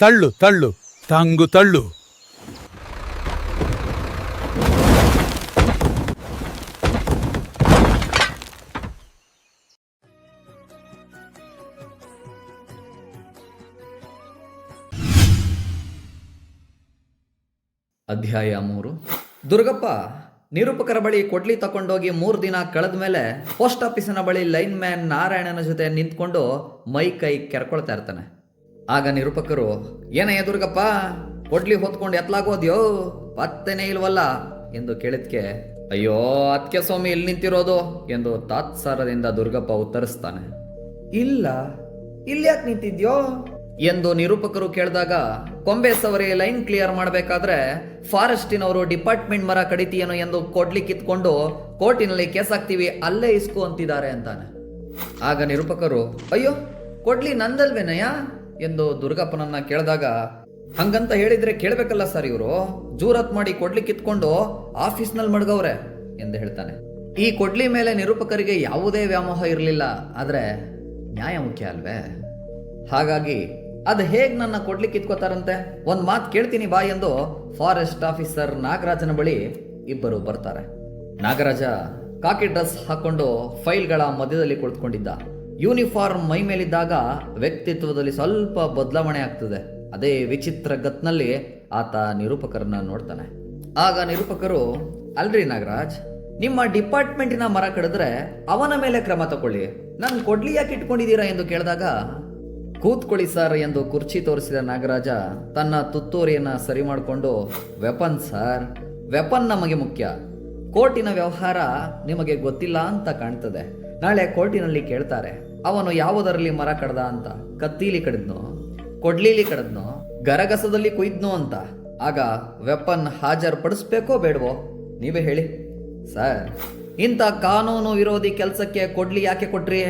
ತಳ್ಳು ತಳ್ಳು, ತಂಗು ತಳ್ಳು. ಅಧ್ಯಾಯ ಮೂರು. ದುರ್ಗಪ್ಪ, ನಿರೂಪಕರ ಬಳಿ ಕೊಡ್ಲಿ ತಕೊಂಡೋಗಿ ಮೂರು ದಿನ ಕಳೆದ ಮೇಲೆ ಪೋಸ್ಟ್ ಆಫೀಸಿನ ಬಳಿ ಲೈನ್ ಮ್ಯಾನ್ ನಾರಾಯಣನ ಜೊತೆ ನಿಂತ್ಕೊಂಡು ಮೈ ಕೈ ಕೆರ್ಕೊಳ್ತಾ ಇರ್ತಾನೆ. ಆಗ ನಿರೂಪಕರು ಏನಯ್ಯ ದುರ್ಗಪ್ಪ ಕೊಡ್ಲಿ ಹೊತ್ಕೊಂಡು ಎತ್ಲಾಗೋದ್ಯೋ? ಪತ್ತೆನೇ ಇಲ್ವಲ್ಲ? ಎಂದು ಕೇಳಿದ್ಕೆ ಅಯ್ಯೋ ಅದಕ್ಕೆ ಸ್ವಾಮಿ ಇಲ್ಲಿ ನಿಂತಿರೋದು? ಎಂದು ತಾತ್ಸಾರದಿಂದ ದುರ್ಗಪ್ಪ ಉತ್ತರಿಸ್ತಾನೆ. ಇಲ್ಲ ಇಲ್ಲಿ ಯಾಕೆ ನಿಂತಿದ್ಯೋ? ಎಂದು ನಿರೂಪಕರು ಕೇಳಿದಾಗ ಕೊಂಬೆ ಸವರಿ ಲೈನ್ ಕ್ಲಿಯರ್ ಮಾಡಬೇಕಾದ್ರೆ ಫಾರೆಸ್ಟಿನವರು ಡಿಪಾರ್ಟ್ಮೆಂಟ್ ಮರ ಕಡಿತೀಯನು ಎಂದು ಕೊಡ್ಲಿ ಕಿತ್ಕೊಂಡು ಕೋರ್ಟಿನಲ್ಲಿ ಕೇಸ್ ಹಾಕ್ತೀವಿ ಅಲ್ಲೇ ಇಸ್ಕು ಅಂತಿದ್ದಾರೆ ಅಂತಾನೆ. ಆಗ ನಿರೂಪಕರು ಅಯ್ಯೋ ಕೊಡ್ಲಿ ನಂದಲ್ವೇನಯ್ಯ? ಎಂದು ದುರ್ಗಪ್ಪನನ್ನ ಕೇಳಿದಾಗ, ಹಂಗಂತ ಹೇಳಿದ್ರೆ ಕೇಳಬೇಕಲ್ಲ ಸರ್ ಇವರು? ಜೂರತ್ ಮಾಡಿ ಕೊಡ್ಲಿ ಕಿತ್ಕೊಂಡು ಆಫೀಸ್ನಲ್ಲಿ ಮಡ್ಗವ್ರೆ, ಎಂದು ಹೇಳ್ತಾನೆ. ಈ ಕೊಡ್ಲಿ ಮೇಲೆ ನಿರೂಪಕರಿಗೆ ಯಾವುದೇ ವ್ಯಾಮೋಹ ಇರಲಿಲ್ಲ, ಆದ್ರೆ ನ್ಯಾಯ ಮುಖ್ಯ ಅಲ್ವೇ? ಹಾಗಾಗಿ, ಅದು ಹೇಗ್ ನನ್ನ ಕೊಡ್ಲಿ ಕಿತ್ಕೋತಾರಂತೆ? ಒಂದ್ ಮಾತು ಕೇಳ್ತೀನಿ ಬಾ ಎಂದು ಫಾರೆಸ್ಟ್ ಆಫೀಸರ್ ನಾಗರಾಜನ ಬಳಿ ಇಬ್ಬರು ಬರ್ತಾರೆ. ನಾಗರಾಜ ಕಾಕಿ ಡ್ರೆಸ್ ಹಾಕೊಂಡು ಫೈಲ್ಗಳ ಮಧ್ಯದಲ್ಲಿ ಕುಳಿತುಕೊಂಡಿದ್ದ. ಯೂನಿಫಾರ್ಮ್ ಮೈ ಮೇಲಿದ್ದಾಗ ವ್ಯಕ್ತಿತ್ವದಲ್ಲಿ ಸ್ವಲ್ಪ ಬದಲಾವಣೆ ಆಗ್ತದೆ. ಅದೇ ವಿಚಿತ್ರ ಗತ್ನಲ್ಲಿ ಆತ ನಿರೂಪಕರನ್ನ ನೋಡ್ತಾನೆ. ಆಗ ನಿರೂಪಕರು, ಅಲ್ರಿ ನಾಗರಾಜ್, ನಿಮ್ಮ ಡಿಪಾರ್ಟ್ಮೆಂಟಿನ ಮರ ಕಡಿದ್ರೆ ಅವನ ಮೇಲೆ ಕ್ರಮ ತಗೊಳ್ಳಿ ನಾನು ಕೊಡ್ಲಿ ಯಾಕೆ ಇಟ್ಕೊಂಡಿದ್ದೀರಾ? ಎಂದು ಕೇಳಿದಾಗ, ಕೂತ್ಕೊಳ್ಳಿ ಸರ್ ಎಂದು ಕುರ್ಚಿ ತೋರಿಸಿದ ನಾಗರಾಜ ತನ್ನ ತುತ್ತೂರಿಯನ್ನ ಸರಿ ಮಾಡಿಕೊಂಡು, ವೆಪನ್ ಸರ್, ವೆಪನ್ ನಮಗೆ ಮುಖ್ಯ. ಕೋರ್ಟಿನ ವ್ಯವಹಾರ ನಿಮಗೆ ಗೊತ್ತಿಲ್ಲ ಅಂತ ಕಾಣ್ತದೆ. ನಾಳೆ ಕೋರ್ಟಿನಲ್ಲಿ ಕೇಳ್ತಾರೆ. ಅವನು ಯಾವುದರಲ್ಲಿ ಮರ ಕಡ್ದ ಅಂತ? ಕತ್ತೀಲಿ ಕಡಿದ್ನೋ? ಕೊಡ್ಲೀಲಿ ಕಡದ್ನೋ? ಗರಗಸದಲ್ಲಿ ಕುಯ್ದ್ನೋ ಅಂತ? ಆಗ ವೆಪನ್ ಹಾಜರ್ ಪಡಿಸ್ಬೇಕೋ ಬೇಡವೋ? ನೀವೇ ಹೇಳಿ. ಸರ್, ಇಂಥ ಕಾನೂನು ವಿರೋಧಿ ಕೆಲಸಕ್ಕೆ ಕೊಡ್ಲಿ ಯಾಕೆ ಕೊಟ್ರಿ?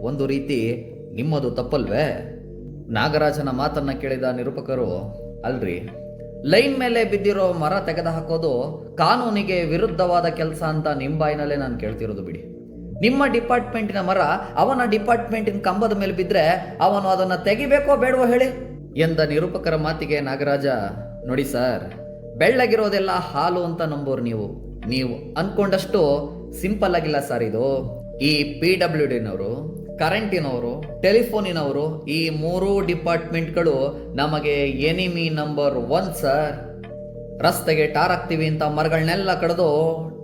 ಒಂದು ರೀತಿ ನಿಮ್ಮದು ತಪ್ಪಲ್ವೇ? ನಾಗರಾಜನ ಮಾತನ್ನ ಕೇಳಿದ ನಿರೂಪಕರು, ಅಲ್ರಿ. ಲೈನ್ ಮೇಲೆ ಬಿದ್ದಿರೋ ಮರ ತೆಗೆದು ಹಾಕೋದು ಕಾನೂನಿಗೆ ವಿರುದ್ಧವಾದ ಕೆಲಸ ಅಂತ ನಿಮ್ಮ ಬಾಯಿನಲ್ಲೇ ನಾನು ಕೇಳ್ತಿರೋದು ಬಿಡಿ. ನಿಮ್ಮ ಡಿಪಾರ್ಟ್ಮೆಂಟಿನ ಮರ ಅವನ ಡಿಪಾರ್ಟ್ಮೆಂಟಿನ ಕಂಬದ ಮೇಲೆ ಬಿದ್ದರೆ ಅವನು ಅದನ್ನು ತೆಗಿಬೇಕೋ ಬೇಡವೋ ಹೇಳಿ? ಎಂದ ನಿರೂಪಕರ ಮಾತಿಗೆ ನಾಗರಾಜ, ನೋಡಿ ಸರ್, ಬೆಳ್ಳಗಿರೋದೆಲ್ಲ ಹಾಲು ಅಂತ ನಂಬೋರು ನೀವು. ನೀವು ಅನ್ಕೊಂಡಷ್ಟು ಸಿಂಪಲ್ ಆಗಿಲ್ಲ ಸರ್ ಇದು. ಈ ಪಿ ಡಬ್ಲ್ಯೂ ಡಿನವರು, ಕರೆಂಟಿನವರು, ಟೆಲಿಫೋನಿನವರು, ಈ ಮೂರೂ ಡಿಪಾರ್ಟ್ಮೆಂಟ್ಗಳು ನಮಗೆ ಎನಿಮಿ ನಂಬರ್ ಒನ್ ಸರ್. ರಸ್ತೆಗೆ ಟಾರ್ ಹಾಕ್ತೀವಿ ಅಂತ ಮರಗಳನ್ನೆಲ್ಲ ಕಡಿದು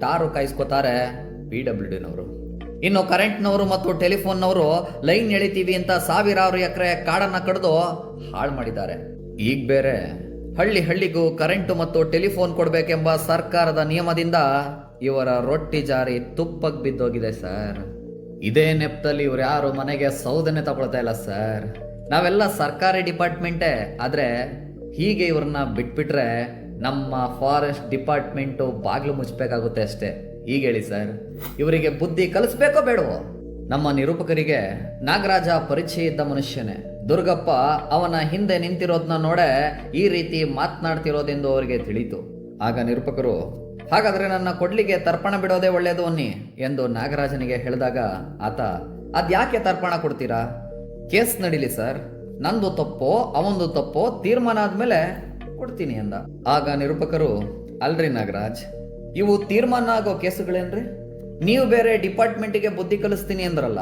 ಟಾರು ಕಾಯಿಸ್ಕೋತಾರೆ ಪಿ ಡಬ್ಲ್ಯೂ ಡಿನವರು. ಇನ್ನು ಕರೆಂಟ್ನವರು ಮತ್ತು ಟೆಲಿಫೋನ್ನವರು ಲೈನ್ ಎಳಿತೀವಿ ಅಂತ ಸಾವಿರಾರು ಎಕರೆ ಕಾಡನ್ನು ಕಡಿದು ಹಾಳು ಮಾಡಿದ್ದಾರೆ. ಈಗ ಬೇರೆ ಹಳ್ಳಿ ಹಳ್ಳಿಗೂ ಕರೆಂಟು ಮತ್ತು ಟೆಲಿಫೋನ್ ಕೊಡಬೇಕೆಂಬ ಸರ್ಕಾರದ ನಿಯಮದಿಂದ ಇವರ ರೊಟ್ಟಿ ಜಾರಿ ತುಪ್ಪಕ್ಕೆ ಬಿದ್ದೋಗಿದೆ ಸರ್. ಇದೇ ನೆಪದಲ್ಲಿ ಇವ್ರು ಯಾರು ಮನೆಗೆ ಸೌದನೆ ತಗೊಳ್ತಾ ಇಲ್ಲ ಸರ್. ನಾವೆಲ್ಲ ಸರ್ಕಾರಿ ಡಿಪಾರ್ಟ್ಮೆಂಟೇ, ಆದರೆ ಹೀಗೆ ಇವ್ರನ್ನ ಬಿಟ್ಬಿಟ್ರೆ ನಮ್ಮ ಫಾರೆಸ್ಟ್ ಡಿಪಾರ್ಟ್ಮೆಂಟು ಬಾಗಿಲು ಮುಚ್ಚಬೇಕಾಗುತ್ತೆ ಅಷ್ಟೇ. ಈಗ ಹೇಳಿ ಸರ್, ಇವರಿಗೆ ಬುದ್ಧಿ ಕಲಿಸ್ಬೇಕೋ ಬೇಡವೋ? ನಮ್ಮ ನಿರೂಪಕರಿಗೆ ನಾಗರಾಜ ಪರಿಚಯ ಇದ್ದ ಮನುಷ್ಯನೇ. ದುರ್ಗಪ್ಪ ಅವನ ಹಿಂದೆ ನಿಂತಿರೋದನ್ನ ನೋಡೆ ಈ ರೀತಿ ಮಾತನಾಡ್ತಿರೋದೆಂದು ಅವರಿಗೆ ತಿಳಿತು ಆಗ ನಿರೂಪಕರು, ಹಾಗಾದ್ರೆ ನನ್ನ ಕೊಡ್ಲಿಗೆ ತರ್ಪಣ ಬಿಡೋದೇ ಒಳ್ಳೆಯದು ಅನ್ನಿ? ಎಂದು ನಾಗರಾಜನಿಗೆ ಹೇಳಿದಾಗ ಆತ, ಅದ್ಯಾಕೆ ತರ್ಪಣ ಕೊಡ್ತೀರಾ? ಕೇಸ್ ನಡೀಲಿ ಸರ್. ನಂದು ತಪ್ಪೋ, ಅವಂದು ತಪ್ಪೋ ತೀರ್ಮಾನ ಆದ್ಮೇಲೆ ಕೊಡ್ತೀನಿ ಅಂದ. ಆಗ ನಿರೂಪಕರು, ಅಲ್ರಿ ನಾಗರಾಜ್ ಇವು ತೀರ್ಮಾನ ಆಗೋ ಕೇಸುಗಳೇನ್ರಿ? ನೀವು ಬೇರೆ ಡಿಪಾರ್ಟ್ಮೆಂಟಿಗೆ ಬುದ್ಧಿ ಕಲಿಸ್ತೀನಿ ಅಂದ್ರಲ್ಲ,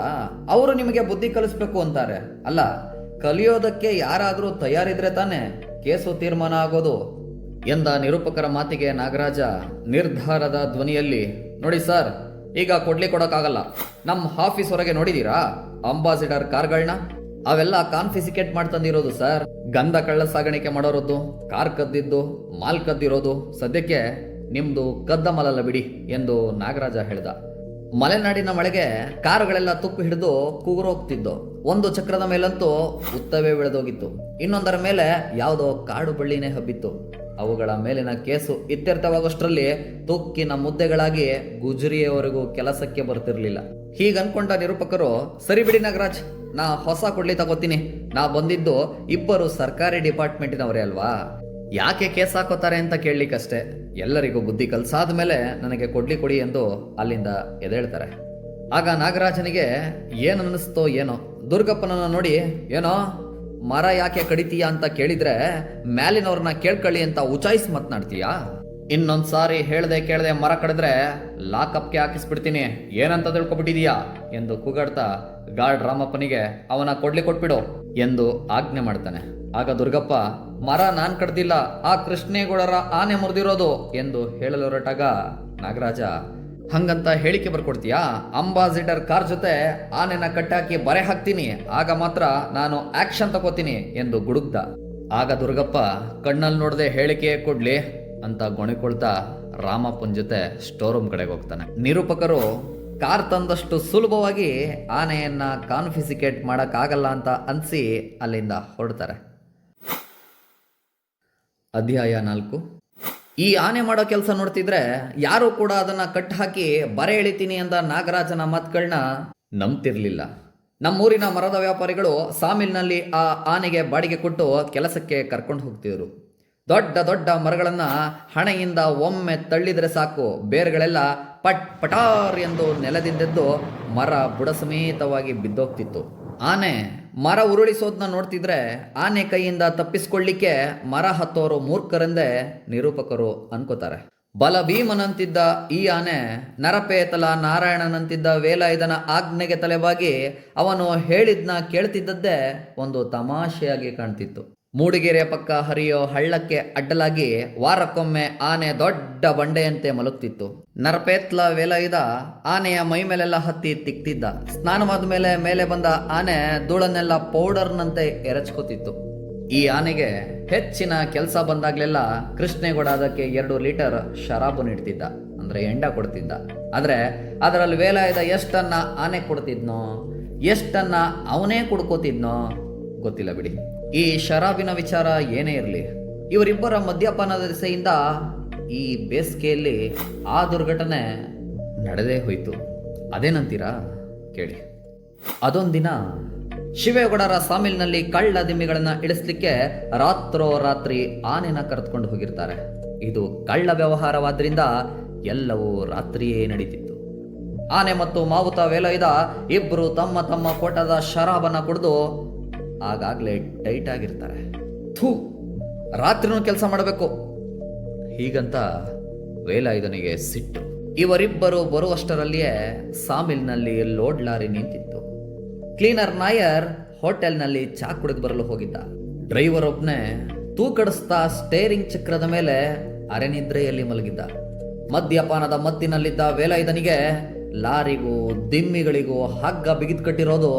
ಅವರು ನಿಮಗೆ ಬುದ್ಧಿ ಕಲಿಸ್ಬೇಕು ಅಂತಾರೆ. ಅಲ್ಲ, ಕಲಿಯೋದಕ್ಕೆ ಯಾರಾದರೂ ತಯಾರಿದ್ರೆ ತಾನೇ ಕೇಸು ತೀರ್ಮಾನ ಆಗೋದು? ಎಂದ ನಿರೂಪಕರ ಮಾತಿಗೆ ನಾಗರಾಜ ನಿರ್ಧಾರದ ಧ್ವನಿಯಲ್ಲಿ, ನೋಡಿ ಸರ್, ಈಗ ಕೊಡ್ಲಿ ಕೊಡೋಕ್ಕಾಗಲ್ಲ. ನಮ್ಮ ಆಫೀಸ್ ಹೊರಗೆ ನೋಡಿದೀರಾ? ಅಂಬಾಸಿಡರ್ ಕಾರ್ಗಳನ್ನ? ಅವೆಲ್ಲ ಕಾನ್ಫಿಸಿಕೇಟ್ ಮಾಡ್ತಂದಿರೋದು ಸರ್. ಗಂಧ ಕಳ್ಳ ಸಾಗಾಣಿಕೆ ಮಾಡೋರದ್ದು, ಕಾರ್ ಕದ್ದಿದ್ದು, ಮಾಲ್ ಕದ್ದಿರೋದು. ಸದ್ಯಕ್ಕೆ ನಿಮ್ದು ಕದ್ದ ಮಲಲ್ಲ ಬಿಡಿ ಎಂದು ನಾಗರಾಜ ಹೇಳ್ದ. ಮಲೆನಾಡಿನ ಮಳೆಗೆ ಕಾರುಗಳೆಲ್ಲ ತುಪ್ಪು ಹಿಡಿದು ಕೂಗುರೋಗ್ತಿದ್ದು ಒಂದು ಚಕ್ರದ ಮೇಲಂತೂ ಉತ್ತವೇ ಬೆಳೆದೋಗಿತ್ತು. ಇನ್ನೊಂದರ ಮೇಲೆ ಯಾವುದೋ ಕಾಡು ಬಳ್ಳಿನೇ ಹಬ್ಬಿತ್ತು. ಅವುಗಳ ಮೇಲಿನ ಕೇಸು ಇತ್ಯರ್ಥವಾಗೋಷ್ಟರಲ್ಲಿ ತುಕ್ಕಿನ ಮುದ್ದೆಗಳಾಗಿ ಗುಜರಿಯವರೆಗೂ ಕೆಲಸಕ್ಕೆ ಬರ್ತಿರ್ಲಿಲ್ಲ. ಹೀಗನ್ಕೊಂಡ ನಿರೂಪಕರು, ಸರಿ ಬಿಡಿ ನಾಗರಾಜ್, ನಾ ಹೊಸ ಕೊಡ್ಲಿ ತಗೋತೀನಿ. ನಾ ಬಂದಿದ್ದು ಇಬ್ಬರು ಸರ್ಕಾರಿ ಡಿಪಾರ್ಟ್ಮೆಂಟಿನವರೇ ಅಲ್ವಾ? ಯಾಕೆ ಕೇಸ್ ಹಾಕೋತಾರೆ ಅಂತ ಕೇಳಲಿಕ್ಕಷ್ಟೇ ಎಲ್ಲರಿಗೂ ಬುದ್ಧಿ ಕಲ್ಸಾದ ಮೇಲೆ ನನಗೆ ಕೊಡ್ಲಿ ಕೊಡಿ ಎಂದು ಅಲ್ಲಿಂದ ಎದೇಳ್ತಾರೆ ಆಗ ನಾಗರಾಜನಿಗೆ, ಏನು ಅನ್ನಿಸ್ತೋ ಏನೋ? ದುರ್ಗಪ್ಪನನ್ನು ನೋಡಿ, ಏನೋ? ಮರ ಯಾಕೆ ಕಡಿತೀಯಾ ಅಂತ ಕೇಳಿದ್ರೆ, ಮ್ಯಾಲಿನವ್ರನ್ನ ಕೇಳ್ಕೊಳ್ಳಿ ಅಂತ ಉಚಾಯಿಸಿ ಮಾತನಾಡ್ತೀಯಾ? ಇನ್ನೊಂದ್ಸಾರಿ ಹೇಳ್ದೆ ಕೇಳ್ದೆ ಮರ ಕಡಿದ್ರೆ ಲಾಕಪ್ಗೆ ಹಾಕಿಸ್ಬಿಡ್ತೀನಿ. ಏನಂತ ತಿಳ್ಕೊಬಿಟ್ಟಿದೀಯಾ? ಎಂದು ಕೂಗಾಡ್ತಾ ಗಾರ್ಡ್ ರಾಮಪ್ಪನಿಗೆ, ಅವನ ಕೊಡ್ಲಿ ಕೊಟ್ಬಿಡು ಎಂದು ಆಜ್ಞೆ ಮಾಡ್ತಾನೆ. ಆಗ ದುರ್ಗಪ್ಪ ಮರ ನಾನ್ ಕಡ್ದಿಲ್ಲ, ಆ ಕೃಷ್ಣೇಗೌಡರ ಆನೆ ಮುರಿದಿರೋದು ಎಂದು ಹೇಳಲು ಹೊರಟಾಗ ನಾಗರಾಜ. ಹಂಗಂತ ಹೇಳಿಕೆ ಬರ್ಕೊಡ್ತೀಯಾ? ಅಂಬಾಸಿಡರ್ ಕಾರ್ ಜೊತೆ ಆನೆನ ಕಟ್ಟಾಕಿ ಬರೆ ಹಾಕ್ತೀನಿ, ಆಗ ಮಾತ್ರ ನಾನು ಆಕ್ಷನ್ ತಗೋತೀನಿ ಎಂದು ಗುಡುಗ್ದ. ಆಗ ದುರ್ಗಪ್ಪ ಕಣ್ಣಲ್ಲಿ ನೋಡದೆ ಹೇಳಿಕೆ ಕೊಡ್ಲಿ ಅಂತ ಗೊಣಿಕೊಳ್ತಾ ರಾಮಪ್ಪನ ಜೊತೆ ಸ್ಟೋರ್ ರೂಮ್ ಕಡೆಗೆ ಹೋಗ್ತಾನೆ. ನಿರೂಪಕರು ಕಾರ್ ತಂದಷ್ಟು ಸುಲಭವಾಗಿ ಆನೆಯನ್ನ ಕಾನ್ಫಿಸಿಕೇಟ್ ಮಾಡಕ್ಕಾಗಲ್ಲ ಅಂತ ಅನ್ಸಿ ಅಲ್ಲಿಂದ ಹೊರಡ್ತಾರೆ. ಅಧ್ಯಾಯ ನಾಲ್ಕು. ಈ ಆನೆ ಮಾಡೋ ಕೆಲಸ ನೋಡ್ತಿದ್ರೆ ಯಾರು ಕೂಡ ಅದನ್ನ ಕಟ್ ಹಾಕಿ ಬರೆ ಎಳಿತೀನಿ ಅಂದ ನಾಗರಾಜನ ಮಾತುಗಳನ್ನ ನಂಬ್ತಿರ್ಲಿಲ್ಲ. ನಮ್ಮೂರಿನ ಮರದ ವ್ಯಾಪಾರಿಗಳು ಸಾಮಿಲ್ನಲ್ಲಿ ಆ ಆನೆಗೆ ಬಾಡಿಗೆ ಕೊಟ್ಟು ಕೆಲಸಕ್ಕೆ ಕರ್ಕೊಂಡು ಹೋಗ್ತಿದ್ರು. ದೊಡ್ಡ ದೊಡ್ಡ ಮರಗಳನ್ನ ಹಣೆಯಿಂದ ಒಮ್ಮೆ ತಳ್ಳಿದ್ರೆ ಸಾಕು, ಬೇರುಗಳೆಲ್ಲ ಪಟ್ ಪಟಾರ್ ಎಂದು ನೆಲದಿಂದೆದ್ದು ಮರ ಬುಡ ಸಮೇತವಾಗಿ ಬಿದ್ದೋಗ್ತಿತ್ತು. ಆನೆ ಮರ ಉರುಳಿಸೋದನ್ನ ನೋಡ್ತಿದ್ರೆ ಆನೆ ಕೈಯಿಂದ ತಪ್ಪಿಸ್ಕೊಳ್ಳಿಕ್ಕೆ ಮರ ಹತ್ತೋರು ಮೂರ್ಖರೆಂದೇ ನಿರೂಪಕರು ಅನ್ಕೋತಾರೆ. ಬಲ ಭೀಮನಂತಿದ್ದ ಈ ಆನೆ ನರಪೇತಲ ನಾರಾಯಣನಂತಿದ್ದ ವೇಲಾಯುಧನ ಆಜ್ಞೆಗೆ ತಲೆಬಾಗಿ ಅವನು ಹೇಳಿದ್ನ ಕೇಳ್ತಿದ್ದದ್ದೇ ಒಂದು ತಮಾಷೆಯಾಗಿ ಕಾಣ್ತಿತ್ತು. ಮೂಡಿಗೆರೆ ಪಕ್ಕ ಹರಿಯೋ ಹಳ್ಳಕ್ಕೆ ಅಡ್ಡಲಾಗಿ ವಾರಕ್ಕೊಮ್ಮೆ ಆನೆ ದೊಡ್ಡ ಬಂಡೆಯಂತೆ ಮಲಗ್ತಿತ್ತು. ನರಪೇತ್ಲ ವೇಲಾಯುಧ ಆನೆಯ ಮೈ ಮೇಲೆಲ್ಲ ಹತ್ತಿ ತಿಕ್ತಿದ್ದ. ಸ್ನಾನವಾದ ಮೇಲೆ ಮೇಲೆ ಬಂದ ಆನೆ ಧೂಳನ್ನೆಲ್ಲ ಪೌಡರ್ನಂತೆ ಎರಚ್ಕೋತಿತ್ತು. ಈ ಆನೆಗೆ ಹೆಚ್ಚಿನ ಕೆಲಸ ಬಂದಾಗ್ಲೆಲ್ಲ ಕೃಷ್ಣೇಗೌಡ ಅದಕ್ಕೆ ಎರಡು ಲೀಟರ್ ಶರಾಬು ನೀಡ್ತಿದ್ದ, ಅಂದ್ರೆ ಎಂಡ ಕೊಡ್ತಿದ್ದ. ಆದ್ರೆ ಅದರಲ್ಲಿ ವೇಲಾಯುಧ ಎಷ್ಟನ್ನ ಆನೆ ಕೊಡ್ತಿದ್ನೋ, ಎಷ್ಟನ್ನ ಅವನೇ ಕುಡ್ಕೋತಿದ್ನೋ ಗೊತ್ತಿಲ್ಲ ಬಿಡಿ. ಈ ಶರಾಬಿನ ವಿಚಾರ ಏನೇ ಇರಲಿ, ಇವರಿಬ್ಬರ ಮದ್ಯಪಾನದ ದಿಸೆಯಿಂದ ಈ ಬೇಸಿಗೆಯಲ್ಲಿ ಆ ದುರ್ಘಟನೆ ನಡೆದೇ ಹೋಯ್ತು. ಅದೇನಂತೀರಾ? ಕೇಳಿ. ಅದೊಂದಿನ ಶಿವೇಗೌಡರ ಸಾಮಿಲ್ನಲ್ಲಿ ಕಳ್ಳ ದಿಮ್ಮಿಗಳನ್ನ ಇಳಿಸ್ಲಿಕ್ಕೆ ರಾತ್ರೋ ರಾತ್ರಿ ಆನೆನ ಕರೆದುಕೊಂಡು ಹೋಗಿರ್ತಾರೆ. ಇದು ಕಳ್ಳ ವ್ಯವಹಾರವಾದ್ರಿಂದ ಎಲ್ಲವೂ ರಾತ್ರಿಯೇ ನಡೀತಿತ್ತು. ಆನೆ ಮತ್ತು ಮಾವುತ ವೇಲೈದ ಇಬ್ರು ತಮ್ಮ ತಮ್ಮ ಕೋಟದ ಶರಾಬನ್ನ ಕುಡಿದು ಆಗಾಗ್ಲೇ ಟೈಟ್ ಆಗಿರ್ತಾರೆ. ಥೂ, ರಾತ್ರಿನೂ ಕೆಲಸ ಮಾಡಬೇಕು. ಹೀಗಂತ ವೇಲಾಯುಧನಿಗೆ ಸಿಟ್ಟು. ಇವರಿಬ್ಬರು ಬರುವಷ್ಟರಲ್ಲಿಯೇ ಸಾಮಿಲ್ನಲ್ಲಿ ಲೋಡ್ ಲಾರಿ ನಿಂತಿತ್ತು. ಕ್ಲೀನರ್ ನಾಯರ್ ಹೋಟೆಲ್ನಲ್ಲಿ ಚಾ ಕುಡಿದು ಬರಲು ಹೋಗಿದ್ದ. ಡ್ರೈವರ್ ಒಬ್ಬನೇ ತೂಕಡಿಸ್ತಾ ಸ್ಟೇರಿಂಗ್ ಚಕ್ರದ ಮೇಲೆ ಅರೆನಿದ್ರೆಯಲ್ಲಿ ಮಲಗಿದ್ದ. ಮದ್ಯಪಾನದ ಮತ್ತಿನಲ್ಲಿದ್ದ ವೇಲಾಯುಧನಿಗೆ ಲಾರಿಗೂ ದಿಮ್ಮಿಗಳಿಗೂ ಹಗ್ಗ ಬಿಗಿದು ಕಟ್ಟಿರೋದು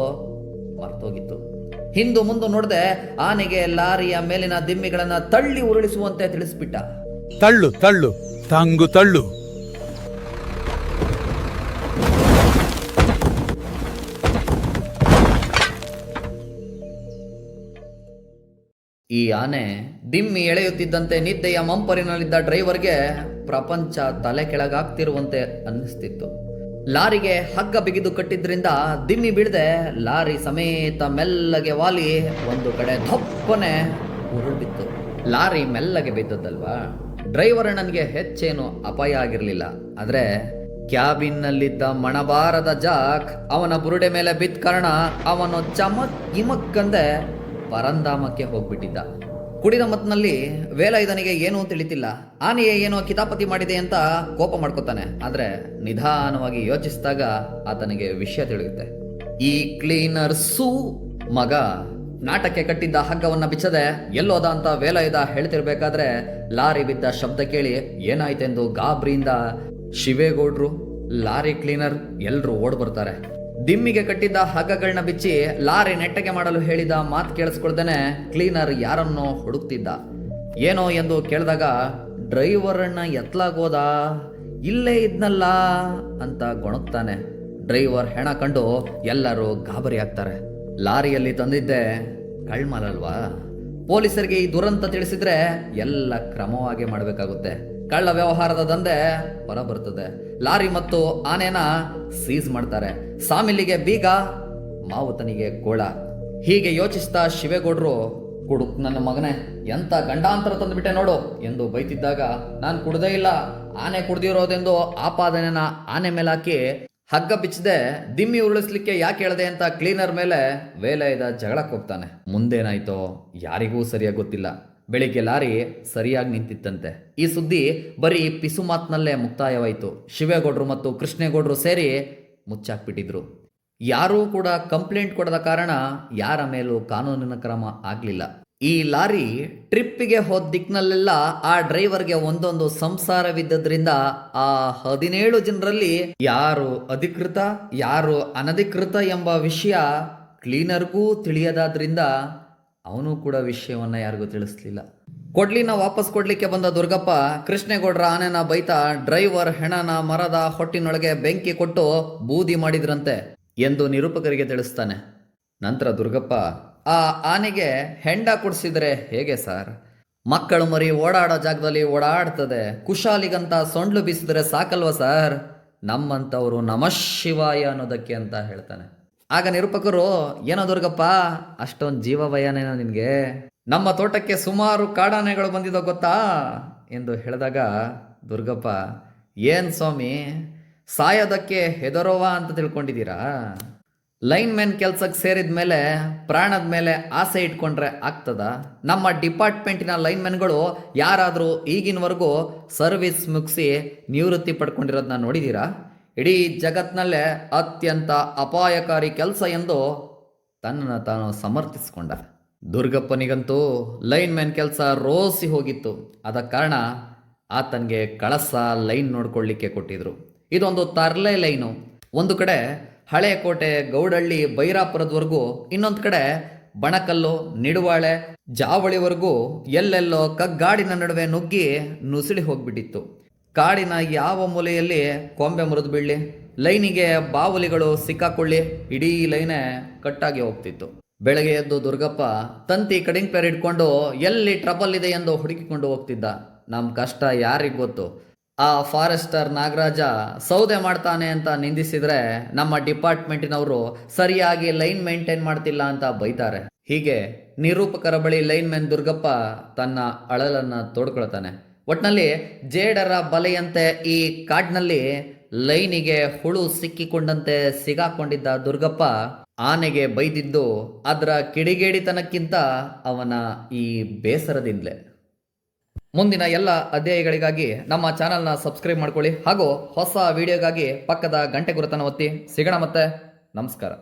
ಮರ್ತೋಗಿತ್ತು. ಹಿಂದು ಮುಂದೆ ನೋಡದೆ ಆನೆಗೆ ಲಾರಿಯ ಮೇಲಿನ ದಿಮ್ಮಿಗಳನ್ನ ತಳ್ಳಿ ಉರುಳಿಸುವಂತೆ ತಿಳಿಸ್ಬಿಟ್ಟ. ತಳ್ಳು ತಳ್ಳು ತಂಗು ತಳ್ಳು. ಈ ಆನೆ ದಿಮ್ಮಿ ಎಳೆಯುತ್ತಿದ್ದಂತೆ ನಿದ್ದೆಯ ಮಂಪರಿನಲ್ಲಿದ್ದ ಡ್ರೈವರ್ಗೆ ಪ್ರಪಂಚ ತಲೆ ಕೆಳಗಾಗ್ತಿರುವಂತೆ ಅನ್ನಿಸ್ತಿತ್ತು. ಲಾರಿಗೆ ಹಗ್ಗ ಬಿಗಿದು ಕಟ್ಟಿದ್ರಿಂದ ದಿಮ್ಮಿ ಬಿಡದೆ ಲಾರಿ ಸಮೇತ ಮೆಲ್ಲಗೆ ವಾಲಿ, ಒಂದು ಕಡೆ ದಪ್ಪನೆ ಉರುಳಿತ್ತು ಲಾರಿ ಮೆಲ್ಲಗೆ ಬಿದ್ದದ್ದಲ್ವಾ? ಡ್ರೈವರ್ ನನಗೆ ಹೆಚ್ಚೇನು ಅಪಾಯ ಆಗಿರಲಿಲ್ಲ. ಆದ್ರೆ ಕ್ಯಾಬಿನ್ನಲ್ಲಿದ್ದ ಮಣಬಾರದ ಜಾಕ್ ಅವನ ಬುರುಡೆ ಮೇಲೆ ಬಿದ್ದ ಕಾರಣ ಅವನು ಚಮಕ್ ಇಮಕ್ಕಂದೆ ಪರಂಧಾಮಕ್ಕೆ ಹೋಗ್ಬಿಟ್ಟಿದ್ದ. ಕುಡಿದ ಮತ್ನಲ್ಲಿ ವೇಲಾಯುಧನಿಗೆ ಏನೂ ತಿಳಿತಿಲ್ಲ. ಆನೆಯೇ ಏನೋ ಕಿತಾಪತಿ ಮಾಡಿದೆ ಅಂತ ಕೋಪ ಮಾಡ್ಕೋತಾನೆ. ಆದ್ರೆ ನಿಧಾನವಾಗಿ ಯೋಚಿಸಿದಾಗ ಆತನಿಗೆ ವಿಷಯ ತಿಳಿಯುತ್ತೆ. ಈ ಕ್ಲೀನರ್ ಸೂ ಮಗ ನಾಟಕ್ಕೆ ಕಟ್ಟಿದ್ದ ಹಗ್ಗವನ್ನ ಬಿಚ್ಚದೆ ಎಲ್ಲೋದ ಅಂತ ವೇಲಾಯುಧ ಹೇಳ್ತಿರ್ಬೇಕಾದ್ರೆ ಲಾರಿ ಬಿದ್ದ ಶಬ್ದ ಕೇಳಿ ಏನಾಯ್ತೆಂದು ಗಾಬ್ರಿಯಿಂದ ಶಿವೇಗೌಡ್ರು, ಲಾರಿ ಕ್ಲೀನರ್ ಎಲ್ಲರೂ ಓಡ್ ಬರ್ತಾರೆ ದಿಮ್ಮಿಗೆ ಕಟ್ಟಿದ್ದ ಹಗ್ಗಗಳನ್ನ ಬಿಚ್ಚಿ ಲಾರಿ ನೆಟ್ಟಗೆ ಮಾಡಲು ಹೇಳಿದ ಮಾತು ಕೇಳಿಸ್ಕೊಳ್ದೇನೆ ಕ್ಲೀನರ್ ಯಾರನ್ನೋ ಹುಡುಕ್ತಿದ್ದ. ಏನೋ ಎಂದು ಕೇಳಿದಾಗ, ಡ್ರೈವರನ್ನ ಎತ್ಲಾಗೋದ? ಇಲ್ಲೇ ಇದ್ನಲ್ಲ? ಅಂತ ಗೊಣಗ್ತಾನೆ ಡ್ರೈವರ್ ಹೆಣ ಕಂಡು ಎಲ್ಲರೂ ಗಾಬರಿ ಆಗ್ತಾರೆ. ಲಾರಿಯಲ್ಲಿ ತಂದಿದ್ದೆ ಕಳ್ಮಲಲ್ವಾ? ಪೊಲೀಸರಿಗೆ ಈ ದುರಂತ ತಿಳಿಸಿದ್ರೆ ಎಲ್ಲ ಕ್ರಮವಾಗಿ ಮಾಡಬೇಕಾಗುತ್ತೆ. ಕಳ್ಳ ವ್ಯವಹಾರದ ದಂಧೆ ಹೊರ ಬರ್ತದೆ ಲಾರಿ ಮತ್ತು ಆನೆನ ಸೀಸ್ ಮಾಡ್ತಾರೆ. ಸಾಮಿಲಿಗೆ ಬೀಗ, ಮಾವುತನಿಗೆ ಗೋಳ. ಹೀಗೆ ಯೋಚಿಸ್ತಾ ಶಿವೇಗೌಡರು, ಕುಡುಕ್ ನನ್ನ ಮಗನೇ, ಎಂತ ಗಂಡಾಂತರ ತಂದುಬಿಟ್ಟೆ ನೋಡು ಎಂದು ಬೈತಿದ್ದಾಗ, ನಾನು ಕುಡ್ದೇ ಇಲ್ಲ. ಆನೆ ಕುಡ್ದಿರೋದೆಂದು ಆಪಾದನೆನ ಆನೆ ಮೇಲಾಕಿ ಹಗ್ಗ ಬಿಚ್ಚದೆ, ದಿಮ್ಮಿ ಉರುಳಿಸ್ಲಿಕ್ಕೆ ಯಾಕೆ ಹೇಳದೆ ಅಂತ ಕ್ಲೀನರ್ ಮೇಲೆ ವೇಲಯದ ಜಗಳಕ್ಕೆ ಹೋಗ್ತಾನೆ ಮುಂದೇನಾಯ್ತೋ ಯಾರಿಗೂ ಸರಿಯಾಗಿ ಗೊತ್ತಿಲ್ಲ. ಬೆಳಿಗ್ಗೆ ಲಾರಿ ಸರಿಯಾಗಿ ನಿಂತಿತ್ತಂತೆ. ಈ ಸುದ್ದಿ ಬರೀ ಪಿಸು ಮಾತ್ನಲ್ಲೇ ಮುಕ್ತಾಯವಾಯಿತು. ಶಿವೇಗೌಡರು ಮತ್ತು ಕೃಷ್ಣೇಗೌಡರು ಸೇರಿ ಮುಚ್ಚಾಕ್ಬಿಟ್ಟಿದ್ರು. ಯಾರೂ ಕೂಡ ಕಂಪ್ಲೇಂಟ್ ಕೊಡದ ಕಾರಣ ಯಾರ ಮೇಲೂ ಕಾನೂನಿನ ಕ್ರಮ ಆಗಲಿಲ್ಲ. ಈ ಲಾರಿ ಟ್ರಿಪ್ಪಿಗೆ ಹೋದ ದಿಕ್ಕಿನಲ್ಲೆಲ್ಲ ಆ ಡ್ರೈವರ್ಗೆ ಒಂದೊಂದು ಸಂಸಾರವಿದ್ದದ್ರಿಂದ ಆ ಹದಿನೇಳು ಜನರಲ್ಲಿ ಯಾರು ಅಧಿಕೃತ, ಯಾರು ಅನಧಿಕೃತ ಎಂಬ ವಿಷಯ ಕ್ಲೀನರ್ಗೂ ತಿಳಿಯದಾದ್ರಿಂದ ಅವನು ಕೂಡ ವಿಷಯವನ್ನ ಯಾರಿಗೂ ತಿಳಿಸ್ಲಿಲ್ಲ. ಕೊಡ್ಲಿನ ವಾಪಸ್ ಕೊಡ್ಲಿಕ್ಕೆ ಬಂದ ದುರ್ಗಪ್ಪ ಕೃಷ್ಣೇಗೌಡರ ಆನೆನ ಬೈತ ಡ್ರೈವರ್ ಹೆಣನ ಮರದ ಹೊಟ್ಟಿನೊಳಗೆ ಬೆಂಕಿ ಕೊಟ್ಟು ಬೂದಿ ಮಾಡಿದ್ರಂತೆ ಎಂದು ನಿರೂಪಕರಿಗೆ ತಿಳಿಸ್ತಾನೆ. ನಂತರ ದುರ್ಗಪ್ಪ ಆ ಆನೆಗೆ ಹೆಂಡ ಕುಡಿಸಿದ್ರೆ ಹೇಗೆ ಸರ್? ಮಕ್ಕಳು ಮರಿ ಓಡಾಡೋ ಜಾಗದಲ್ಲಿ ಓಡಾಡ್ತದೆ. ಕುಶಾಲಿಗಂತ ಸೊಂಡ್ಲು ಬೀಸಿದ್ರೆ ಸಾಕಲ್ವ ಸರ್? ನಮ್ಮಂಥವರು ನಮಃ ಶಿವಾಯ ಅನ್ನೋದಕ್ಕೆ ಅಂತ ಹೇಳ್ತಾನೆ. ಆಗ ನಿರೂಪಕರು, ಏನೋ ದುರ್ಗಪ್ಪ, ಅಷ್ಟೊಂದು ಜೀವ ಭಯನೇನೋ ನಿನಗೆ? ನಮ್ಮ ತೋಟಕ್ಕೆ ಸುಮಾರು ಕಾಡಾನೆಗಳು ಬಂದಿದ್ದೋ ಗೊತ್ತಾ? ಎಂದು ಹೇಳಿದಾಗ, ದುರ್ಗಪ್ಪ, ಏನ್ ಸ್ವಾಮಿ? ಸಾಯೋದಕ್ಕೆ ಹೆದರೋವಾ ಅಂತ ತಿಳ್ಕೊಂಡಿದ್ದೀರಾ? ಲೈನ್ ಮ್ಯಾನ್ ಕೆಲ್ಸಕ್ಕೆ ಸೇರಿದ ಮೇಲೆ, ಪ್ರಾಣದ ಮೇಲೆ ಆಸೆ ಇಟ್ಕೊಂಡ್ರೆ ಆಗ್ತದ? ನಮ್ಮ ಡಿಪಾರ್ಟ್ಮೆಂಟಿನ ಲೈನ್ ಮ್ಯಾನ್ಗಳು ಯಾರಾದರೂ ಈಗಿನವರೆಗೂ ಸರ್ವಿಸ್ ಮುಗಿಸಿ ನಿವೃತ್ತಿ ಪಡ್ಕೊಂಡಿರೋದನ್ನ ನೋಡಿದ್ದೀರಾ ಇಡೀ ಜಗತ್ನಲ್ಲೇ ಅತ್ಯಂತ ಅಪಾಯಕಾರಿ ಕೆಲಸ ಎಂದು ತನ್ನನ್ನು ತಾನು ಸಮರ್ಥಿಸಿಕೊಂಡ. ದುರ್ಗಪ್ಪನಿಗಂತೂ ಲೈನ್ ಮ್ಯಾನ್ ಕೆಲಸ ರೋಸಿ ಹೋಗಿತ್ತು. ಅದ ಕಾರಣ ಆತನಿಗೆ ಕಳಸ ಲೈನ್ ನೋಡ್ಕೊಳ್ಳಿಕ್ಕೆ ಕೊಟ್ಟಿದ್ರು. ಇದೊಂದು ತರಲೆ ಲೈನು. ಒಂದು ಕಡೆ ಹಳೆ ಕೋಟೆ ಗೌಡಳ್ಳಿ ಬೈರಾಪುರದವರೆಗೂ, ಇನ್ನೊಂದು ಕಡೆ ಬಣಕಲ್ಲು, ನಿಡುವಾಳೆ, ಜಾವಳಿವರೆಗೂ ಎಲ್ಲೆಲ್ಲೋ ಕಗ್ಗಾಡಿನ ನಡುವೆ ನುಗ್ಗಿ ನುಸುಳಿ ಹೋಗ್ಬಿಟ್ಟಿತ್ತು. ಕಾಡಿನ ಯಾವ ಮೂಲೆಯಲ್ಲಿ ಕೊಂಬೆ ಮುರಿದು ಬೀಳಿ ಲೈನಿಗೆ ಬಾವುಲಿಗಳು ಸಿಕ್ಕಾಕೊಳ್ಳಿ, ಇಡೀ ಲೈನೇ ಕಟ್ಟಾಗಿ ಹೋಗ್ತಿತ್ತು. ಬೆಳಗ್ಗೆ ಎದ್ದು ದುರ್ಗಪ್ಪ ತಂತಿ ಕಡಿಂಗ್ ಪೇರ್ ಇಟ್ಕೊಂಡು ಎಲ್ಲಿ ಟ್ರಬಲ್ ಇದೆ ಎಂದು ಹುಡುಕಿಕೊಂಡು ಹೋಗ್ತಿದ್ದ. ನಮ್ಮ ಕಷ್ಟ ಯಾರಿಗೆ ಗೊತ್ತು? ಆ ಫಾರೆಸ್ಟರ್ ನಾಗರಾಜ ಸೌದೆ ಮಾಡ್ತಾನೆ ಅಂತ ನಿಂದಿಸಿದ್ರೆ ನಮ್ಮ ಡಿಪಾರ್ಟ್ಮೆಂಟಿನವರು ಸರಿಯಾಗಿ ಲೈನ್ ಮೇಂಟೈನ್ ಮಾಡ್ತಿಲ್ಲ ಅಂತ ಬೈತಾರೆ. ಹೀಗೆ ನಿರೂಪಕರ ಬಳಿ ಲೈನ್ ಮ್ಯಾನ್ ದುರ್ಗಪ್ಪ ತನ್ನ ಅಳಲನ್ನ ತೋಡ್ಕೊಳ್ತಾನೆ. ಒಟ್ನಲ್ಲಿ ಜೇಡರ ಬಲೆಯಂತೆ ಈ ಕಾಡ್ನಲ್ಲಿ ಲೈನಿಗೆ ಹುಳು ಸಿಕ್ಕಿಕೊಂಡಂತೆ ಸಿಗಾಕೊಂಡಿದ್ದ ದುರ್ಗಪ್ಪ ಆನೆಗೆ ಬೈದಿದ್ದು ಅದರ ಕಿಡಿಗೇಡಿತನಕ್ಕಿಂತ ಅವನ ಈ ಬೇಸರದಿಂದಲೇ. ಮುಂದಿನ ಎಲ್ಲ ಅಧ್ಯಾಯಗಳಿಗಾಗಿ ನಮ್ಮ ಚಾನಲ್ನ ಸಬ್ಸ್ಕ್ರೈಬ್ ಮಾಡ್ಕೊಳ್ಳಿ ಹಾಗೂ ಹೊಸ ವಿಡಿಯೋಗಾಗಿ ಪಕ್ಕದ ಗಂಟೆ ಗುರುತನ ಒತ್ತಿ ಸಿಗೋಣ ಮತ್ತೆ. ನಮಸ್ಕಾರ.